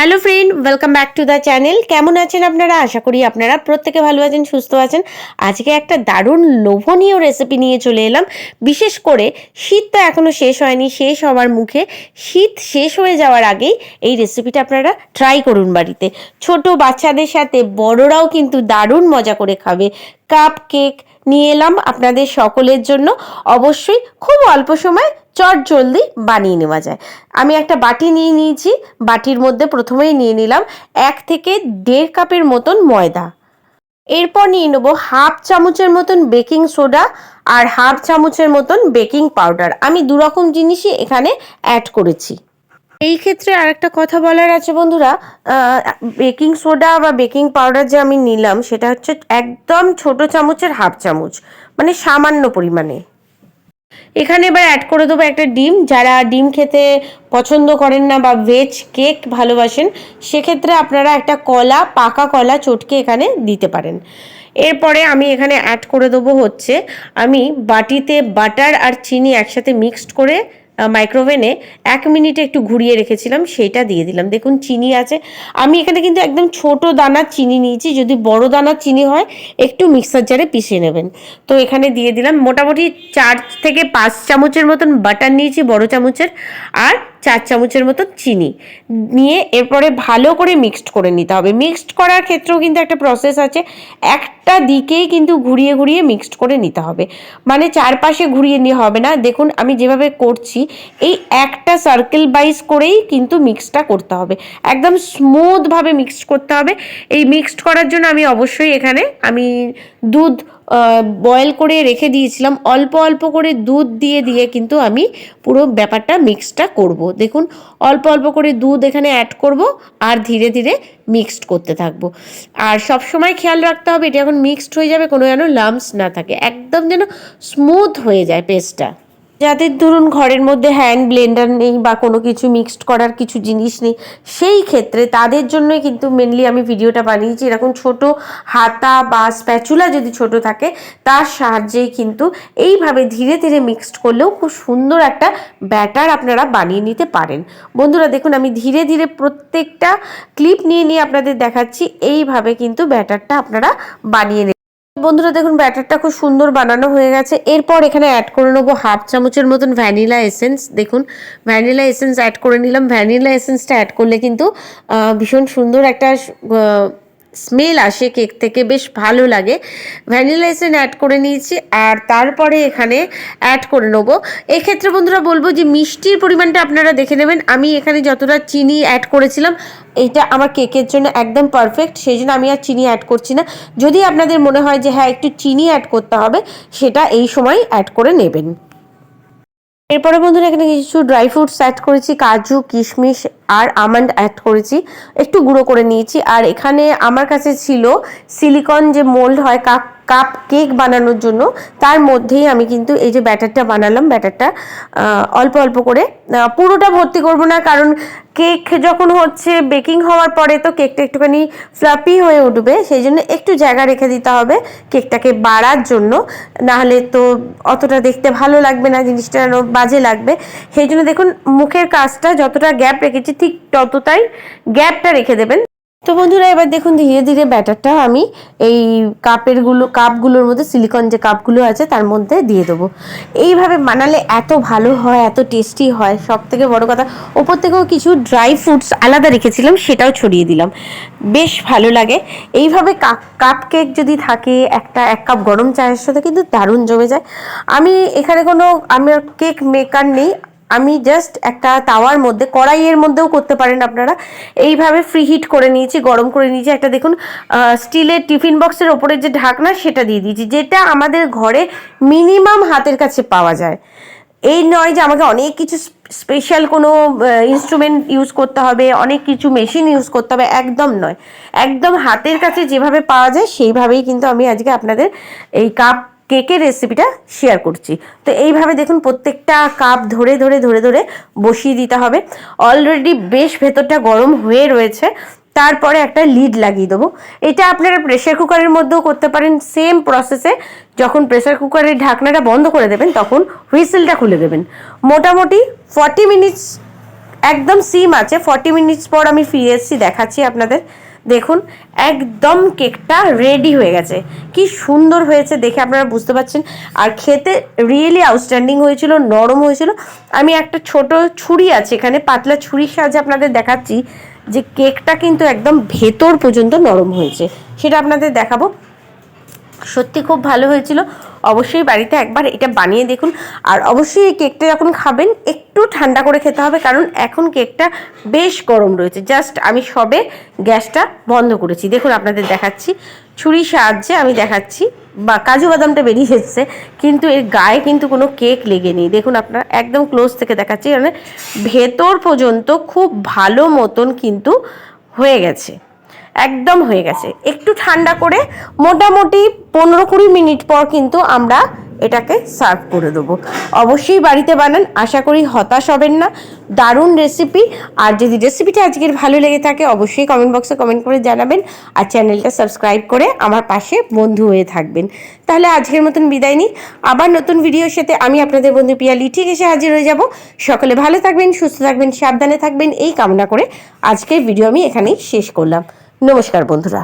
Hello friend welcome back to the channel কেমন আছেন আপনারা? আশা করি আপনারা প্রত্যেকে ভালো আছেন, সুস্থ আছেন। আজকে একটা দারুণ লোভনীয় রেসিপি নিয়ে চলে এলাম। বিশেষ করে শীত তো এখনও শেষ হয়নি, শেষ হওয়ার মুখে। শীত শেষ হয়ে যাওয়ার আগেই এই রেসিপিটা আপনারা ট্রাই করুন বাড়িতে। ছোট বাচ্চাদের সাথে বড়রাও কিন্তু দারুণ মজা করে খাবে। কাপ কেক নিয়ে এলাম আপনাদের সকলের জন্য। অবশ্যই খুব অল্প সময় চট জলদি বানিয়ে নেওয়া যায়। আমি একটা বাটি নিয়ে নিয়েছি, বাটির মধ্যে প্রথমেই নিয়ে নিলাম এক থেকে দেড় কাপের মতন ময়দা। এরপর নিয়ে নেব হাফ চামচের মতন বেকিং সোডা আর হাফ চামচের মতন বেকিং পাউডার। আমি দু রকম জিনিসই এখানে অ্যাড করেছি। এই ক্ষেত্রে আরেকটা কথা বলার আছে বন্ধুরা বেকিং সোডা বা বেকিং পাউডার যে আমি নিলাম, সেটা হচ্ছে একদম ছোট চামচের হাফ চামচ মানে সামান্য পরিমাণে। এখানে এবার অ্যাড করে দেবো একটা ডিম। যারা ডিম খেতে পছন্দ করেন না বা ভেজ কেক ভালোবাসেন, সেক্ষেত্রে আপনারা একটা কলা, পাকা কলা চটকে এখানে দিতে পারেন। এরপরে আমি এখানে অ্যাড করে দেবো হচ্ছে, আমি বাটিতে বাটার আর চিনি একসাথে মিক্সড করে মাইক্রোওভেনে এক মিনিটে একটু ঘুরিয়ে রেখেছিলাম, সেটা দিয়ে দিলাম। দেখুন, চিনি আছে। আমি এখানে কিন্তু একদম ছোট দানার চিনি নিয়েছি। যদি বড় দানার চিনি হয়, একটু মিক্সার জারে পিষে নেবেন। তো এখানে দিয়ে দিলাম। মোটামুটি চার থেকে পাঁচ চামচের মতন বাটার নিয়েছি, বড় চামচের। আর চার চামচের মতো চিনি। নিয়ে এরপরে ভালো করে মিক্সড করে নিতে হবে। মিক্সড করার ক্ষেত্রেও কিন্তু একটা প্রসেস আছে। একটা দিকেই কিন্তু ঘুরিয়ে ঘুরিয়ে মিক্সড করে নিতে হবে। মানে চারপাশে ঘুরিয়ে নিয়ে হবে না। দেখুন, আমি যেভাবে করছি, এই একটা সার্কেল বাইজ করেই কিন্তু মিক্সটা করতে হবে। একদম স্মুথভাবে মিক্সড করতে হবে। এই মিক্সড করার জন্য আমি অবশ্যই এখানে আমি দুধ বয়েল করে রেখে দিয়েছিলাম। অল্প অল্প করে দুধ দিয়ে দিয়ে কিন্তু আমি পুরো ব্যাপারটা মিক্সটা করব। দেখুন, অল্প অল্প করে দুধ এখানে অ্যাড করব আর ধীরে ধীরে মিক্সড করতে থাকব। আর সব সময় খেয়াল রাখতে হবে, এটা এখন মিক্সড হয়ে যাবে কোনো যেন লামস না থাকে। একদম যেন স্মুথ হয়ে যায় পেস্টটা যাদের ধরুন ঘরের মধ্যে হ্যান্ড ব্লেন্ডার নেই বা কোনো কিছু মিক্সড করার কিছু জিনিস নেই, সেই ক্ষেত্রে তাদের জন্যই কিন্তু মেনলি আমি ভিডিওটা বানিয়েছি। এরকম ছোট হাতা বা স্প্যাচুলা যদি ছোট থাকে, তার সাহায্যেই কিন্তু এইভাবে ধীরে ধীরে মিক্সড করলেও খুব সুন্দর একটা ব্যাটার আপনারা বানিয়ে নিতে পারেন। বন্ধুরা, দেখুন, আমি ধীরে ধীরে প্রত্যেকটা ক্লিপ নিয়ে নিয়ে আপনাদের দেখাচ্ছি। এইভাবে কিন্তু ব্যাটারটা আপনারা বানিয়ে বন্ধুরা, দেখুন, ব্যাটারটা খুব সুন্দর বানানো হয়ে গেছে। এরপর এখানে অ্যাড করে নেব হাফ চামচের মতন ভ্যানিলা এসেন্স দেখুন ভ্যানিলা এসেন্স অ্যাড করে নিলাম। ভ্যানিলা এসেন্সটা অ্যাড করলে কিন্তু ভীষণ সুন্দর একটা স্মেল আসে কেক থেকে, বেশ ভালো লাগে। ভ্যানিলা এসেন্স অ্যাড করে নিয়েছি আর তারপরে এখানে অ্যাড করে নেব। এক্ষেত্রে বন্ধুরা বলব যে মিষ্টির পরিমাণটা আপনারা দেখে নেবেন। আমি এখানে যতটা চিনি অ্যাড করেছিলাম, এটা আমার কেকের জন্য একদম পারফেক্ট সেই জন্য আমি আর চিনি অ্যাড করছি না। যদি আপনাদের মনে হয় যে হ্যাঁ একটু চিনি অ্যাড করতে হবে, সেটা এই সময় অ্যাড করে নেবেন। এরপরে বন্ধুরা এখানে কিছু ড্রাই ফ্রুটস অ্যাড করেছি, কাজু, কিশমিশ আর আমন্ড অ্যাড করেছি। একটু গুঁড়ো করে নিয়েছি। আর এখানে আমার কাছে ছিল সিলিকন যে মোল্ড হয় কাপ কাপ কেক বানানোর জন্য, তার মধ্যেই আমি কিন্তু এই যে ব্যাটারটা বানালাম, ব্যাটারটা অল্প অল্প করে পুরোটা ভর্তি করব না, কারণ কেক যখন হচ্ছে বেকিং হওয়ার পরে তো কেকটা একটুখানি ফ্লাপি হয়ে উঠবে, সেই জন্য একটু জায়গা রেখে দিতে হবে কেকটাকে বাড়ার জন্য। নাহলে তো অতটা দেখতে ভালো লাগবে না, জিনিসটা বাজে লাগবে। সেই জন্য দেখুন, মুখের কাজটা যতটা গ্যাপ রেখেছি, ঠিক ততটাই গ্যাপটা রেখে দেবেন। তো বন্ধুরা, এবার দেখুন, ধীরে ধীরে ব্যাটারটা আমি এই কাপেরগুলো, কাপগুলোর মধ্যে সিলিকন যে কাপগুলো আছে, তার মধ্যে দিয়ে দেবো। এইভাবে বানালে এত ভালো হয়, এত টেস্টি হয়। সব থেকে বড় কথা, ওপর থেকেও কিছু ড্রাই ফ্রুটস আলাদা রেখেছিলাম, সেটাও ছড়িয়ে দিলাম। বেশ ভালো লাগে। এইভাবে কাপ কেক যদি থাকে, একটা, এক কাপ গরম চায়ের সাথে কিন্তু দারুণ জমে যায়। আমি এখানে কোনো আমার কেক মেকার নেই। আমি জাস্ট একটা তাওয়ার মধ্যে, কড়াইয়ের মধ্যেও করতে পারেন আপনারা। এইভাবে ফ্রি হিট করে নিয়েছি, গরম করে নিয়েছি। একটা দেখুন স্টিলের টিফিন বক্সের ওপরে যে ঢাকনা, সেটা দিয়ে দিয়েছি, যেটা আমাদের ঘরে মিনিমাম হাতের কাছে পাওয়া যায়। এই নয় যে আমাকে অনেক কিছু স্পেশাল কোনো ইনস্ট্রুমেন্ট ইউজ করতে হবে, অনেক কিছু মেশিন ইউজ করতে হবে, একদম নয়। একদম হাতের কাছে যেভাবে পাওয়া যায়, সেইভাবেই কিন্তু আমি আজকে আপনাদের এই কাপ কেকের রেসিপিটা শেয়ার করছি। তো এইভাবে দেখুন প্রত্যেকটা কাপ ধরে ধরে ধরে ধরে বসিয়ে দিতে হবে। অলরেডি বেশ ভেতরটা গরম হয়ে রয়েছে। তারপরে একটা লিড লাগিয়ে দেবো। এটা আপনারা প্রেশার কুকারের মধ্যেও করতে পারেন। সেম প্রসেসে যখন প্রেশার কুকারের ঢাকনাটা বন্ধ করে দেবেন, তখন হুইসেলটা খুলে দেবেন। মোটামুটি ফর্টি মিনিটস একদম সিম আছে। ফর্টি মিনিটস পর আমি ফিরে এসেছি, দেখাচ্ছি আপনাদের। দেখুন, একদম কেকটা রেডি হয়ে গেছে। কি সুন্দর হয়েছে দেখে আপনারা বুঝতে পারছেন। আর খেতে রিয়েলি আউটস্ট্যান্ডিং হয়েছিল, নরম হয়েছিল। আমি একটা ছোট ছুরি আছে এখানে, পাতলা ছুরির সাহায্যে আপনাদের দেখাচ্ছি যে কেকটা কিন্তু একদম ভেতর পর্যন্ত নরম হয়েছে। সেটা আপনাদের দেখাবো। সত্যি খুব ভালো হয়েছিল। অবশ্যই বাড়িতে একবার এটা বানিয়ে দেখুন। আর অবশ্যই এই কেকটা যখন খাবেন, একটু ঠান্ডা করে খেতে হবে, কারণ এখন কেকটা বেশ গরম রয়েছে। জাস্ট আমি সবে গ্যাসটা বন্ধ করেছি। দেখুন, আপনাদের দেখাচ্ছি। ছুরির সাহায্যে আমি দেখাচ্ছি। বা কাজু বাদামটা বেরিয়ে এসছে, কিন্তু এর গায়ে কিন্তু কোনো কেক লেগে নেই। দেখুন, আপনারা একদম ক্লোজ থেকে দেখাচ্ছি। মানে ভেতর পর্যন্ত খুব ভালো মতন কিন্তু হয়ে গেছে। একদম হয়ে গেছে। একটু ঠান্ডা করে মোটামুটি পনেরো কুড়ি মিনিট পর কিন্তু আমরা এটাকে সার্ভ করে দেবো। অবশ্যই বাড়িতে বানান, আশা করি হতাশ হবেন না। দারুণ রেসিপি আর যদি রেসিপিটা আজকের ভালো লেগে থাকে, অবশ্যই কমেন্ট বক্সে কমেন্ট করে জানাবেন। আর চ্যানেলটা সাবস্ক্রাইব করে আমার পাশে বন্ধু হয়ে থাকবেন। তাহলে আজকের মতন বিদায় নিই। আবার নতুন ভিডিওর সাথে আমি আপনাদের বন্ধু পিয়ালি ঠিক এসে হাজির হয়ে যাব। সকলে ভালো থাকবেন, সুস্থ থাকবেন, সাবধানে থাকবেন, এই কামনা করে আজকের ভিডিও আমি এখানেই শেষ করলাম। নমস্কার বন্ধুরা।